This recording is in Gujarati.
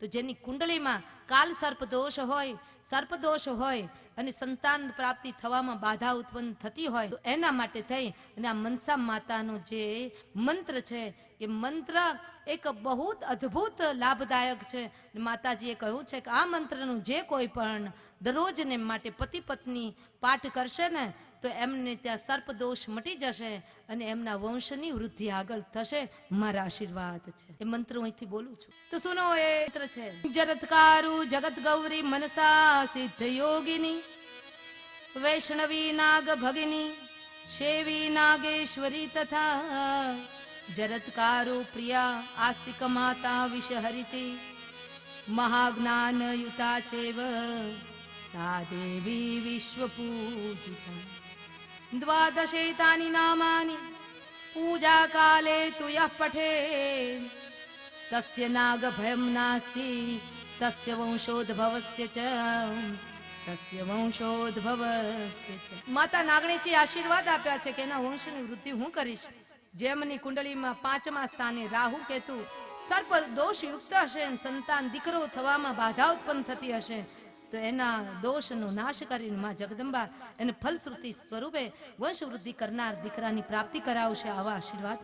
તો જેની કુંડળીમાં કાલ સર્પ દોષ હોય સર્પ દોષ હોય અને સંતાન પ્રાપ્તિ થવામાં બાધા ઉત્પન્ન થતી હોય, તો એના માટે થઈ અને આ મનસા માતાનો જે મંત્ર છે, એ મંત્ર એક બહુ અદ્ભુત લાભદાયક છે. માતાજીએ કહ્યું છે કે આ મંત્રનું જે કોઈ પણ દરરોજને માટે પતિ પત્ની પાઠ કરશે ને, તો એમને ત્યાં સર્પદોષ મટી જશે અને એમના વંશની વૃદ્ધિ આગળ થશે. મારા આશીર્વાદ છે. એ મંત્ર હું અહીંથી બોલું છું. તો સુનો એ મંત્ર છે. જરતકારુ જગત ગૌરી મનસા सिद्धयोगिनी वैष्णवी नाग भगिनी नागेश्वरी तथा जरत्कारो प्रिया आस्तिकमाता विषहरिति महाज्ञानयुता चैव सा देवी विश्वपूजिता। द्वादशैतानि नामानि पूजाकाले तु यः पठेत् તસ્ય નાગભયમ નાસ્તિ તસ્ય વંશોદ્ભવસ્ય ચ તસ્ય વંશોદ્ભવસ્ય ચ માતા નાગણીજી આશીર્વાદ આપ્યા છે કે એના વંશની વૃદ્ધિ હું કરીશ? જેમની કુંડળીમાં પાંચમા સ્થાને રાહુ કેતુ, સર્પ દોષ યુક્ત હશે સંતાન દીકરો થવામાં બાધા ઉત્પન્ન થતી હશે, તો એના દોષનો નાશ કરીને માં જગદંબા એને ફલશ્રુતિ સ્વરૂપે વંશ વૃદ્ધિ કરનાર દીકરાની પ્રાપ્તિ કરાવશે આવા આશીર્વાદ